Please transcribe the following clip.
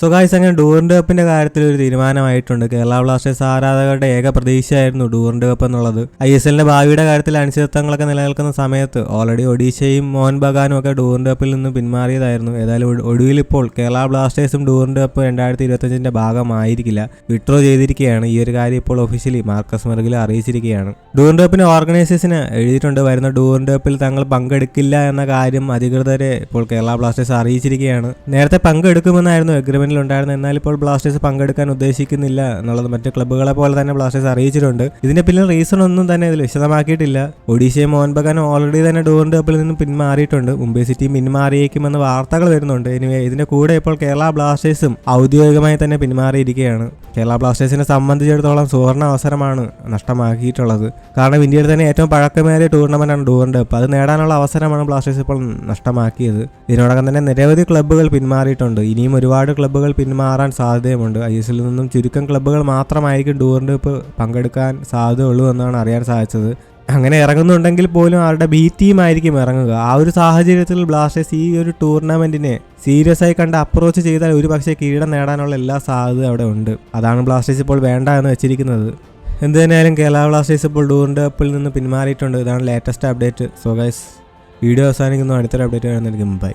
So guys അങ്ങനെ ഡൂറിന്റെ കപ്പിന്റെ കാര്യത്തിൽ ഒരു തീരുമാനമായിട്ടുണ്ട്. കേരള ബ്ലാസ്റ്റേഴ്സ് ആരാധകരുടെ ഏക പ്രതീക്ഷയായിരുന്നു ഡൂറിന്റെ കപ്പ് എന്നുള്ളത്. ഐ എസ് എല്ലിന്റെ ഭാവിയുടെ കാര്യത്തിൽ അനിശ്ചിതത്വങ്ങളൊക്കെ നിലനിൽക്കുന്ന സമയത്ത് ഓൾറെഡി ഒഡീഷയും മോഹൻ ബഗാനും ഒക്കെ ഡൂറിന്റെ കപ്പിൽ നിന്ന് പിന്മാറിയതായിരുന്നു. ഏതായാലും ഒടുവിൽ ഇപ്പോൾ കേരള ബ്ലാസ്റ്റേഴ്സും ഡൂറിന്റെ കപ്പ് രണ്ടായിരത്തി ഇരുപത്തഞ്ചിന്റെ ഭാഗമായിരിക്കില്ല. വിഡ്രോ ചെയ്തിരിക്കുകയാണ്. ഈ ഒരു കാര്യം ഇപ്പോൾ ഒഫീഷ്യലി മാർക്കസ് മെർഗിൽ അറിയിച്ചിരിക്കുകയാണ്. ഡൂറിന്റെ കപ്പിന് ഓർഗനൈസേഴ്സിന് എഴുതിയിട്ടുണ്ട്. വരുന്ന ഡൂറിന്റെ കപ്പിൽ തങ്ങൾ പങ്കെടുക്കില്ല എന്ന കാര്യം അധികൃതരെ ഇപ്പോൾ കേരള ബ്ലാസ്റ്റേഴ്സ് അറിയിച്ചിരിക്കുകയാണ്. നേരത്തെ പങ്കെടുക്കുമെന്നായിരുന്നു ഉണ്ടായിരുന്നത് എന്നാൽ ഇപ്പോൾ ബ്ലാസ്റ്റേഴ്സ് പങ്കെടുക്കാൻ ഉദ്ദേശിക്കുന്നില്ല എന്നുള്ളത് മറ്റ് ക്ലബ്ബുകളെ പോലെ തന്നെ ബ്ലാസ്റ്റേഴ്സ് അറിയിച്ചിട്ടുണ്ട്. ഇതിന്റെ പിന്നിൽ റീസൺ ഒന്നും തന്നെ ഇതിൽ വിശദമാക്കിയിട്ടില്ല. ഒഡീഷയും മോഹൻ ബഗാനും ഓൾറെഡി തന്നെ ഡൂറിന്റെ കപ്പിൽ നിന്ന് പിന്മാറിയിട്ടുണ്ട്. മുംബൈ സിറ്റി പിന്മാറിയേക്കുമെന്ന് വാർത്തകൾ വരുന്നുണ്ട്. എനിവേ ഇതിന്റെ കൂടെ ഇപ്പോൾ കേരള ബ്ലാസ്റ്റേഴ്സും ഔദ്യോഗികമായി തന്നെ പിന്മാറിയിരിക്കുകയാണ്. കേരള ബ്ലാസ്റ്റേഴ്സിനെ സംബന്ധിച്ചിടത്തോളം സുവർണ അവസരമാണ് നഷ്ടമാക്കിയിട്ടുള്ളത്. കാരണം ഇന്ത്യയിൽ തന്നെ ഏറ്റവും പഴക്കമേറിയ ടൂർണമെന്റാണ് ഡൂറിന്റെ കപ്പ് അത് നേടാനുള്ള അവസരമാണ് ബ്ലാസ്റ്റേഴ്സ് ഇപ്പോൾ നഷ്ടമാക്കിയത്. ഇതിനോടകം തന്നെ നിരവധി ക്ലബ്ബുകൾ പിന്മാറിയിട്ടുണ്ട്. ഇനിയും ഒരുപാട് ക്ലബ്ബുകൾ പിന്മാറാൻ സാധ്യതയുമുണ്ട്. ഐ എസ് എല്ലിൽ നിന്നും ചുരുക്കം ക്ലബ്ബുകൾ മാത്രമായിരിക്കും ടൂറിന്റെ ഇപ്പോൾ പങ്കെടുക്കാൻ സാധ്യതയുള്ളൂ എന്നാണ് അറിയാൻ സാധിച്ചത്. അങ്ങനെ ഇറങ്ങുന്നുണ്ടെങ്കിൽ പോലും അവരുടെ ബി ടീം ആയിരിക്കും ഇറങ്ങുക. ആ ഒരു സാഹചര്യത്തിൽ ബ്ലാസ്റ്റേഴ്സ് ഈ ഒരു ടൂർണമെന്റിനെ സീരിയസ് ആയി കണ്ട് അപ്രോച്ച് ചെയ്താൽ ഒരു പക്ഷേ കിരീടം നേടാനുള്ള എല്ലാ സാധ്യതയും അവിടെ ഉണ്ട്. അതാണ് ബ്ലാസ്റ്റേഴ്സ് ഇപ്പോൾ വേണ്ട എന്ന് വെച്ചിരിക്കുന്നത്. എന്ത് തന്നെയായാലും കേരള ബ്ലാസ്റ്റേഴ്സ് ഇപ്പോൾ ടൂറിന്റെ കപ്പിൽ നിന്ന് പിന്മാറിയിട്ടുണ്ട്. ഇതാണ് latest update so guys video അവസാനിക്കുന്നു. അടുത്തൊരു അപ്ഡേറ്റ് വരുന്നതായിരിക്കും. ബൈ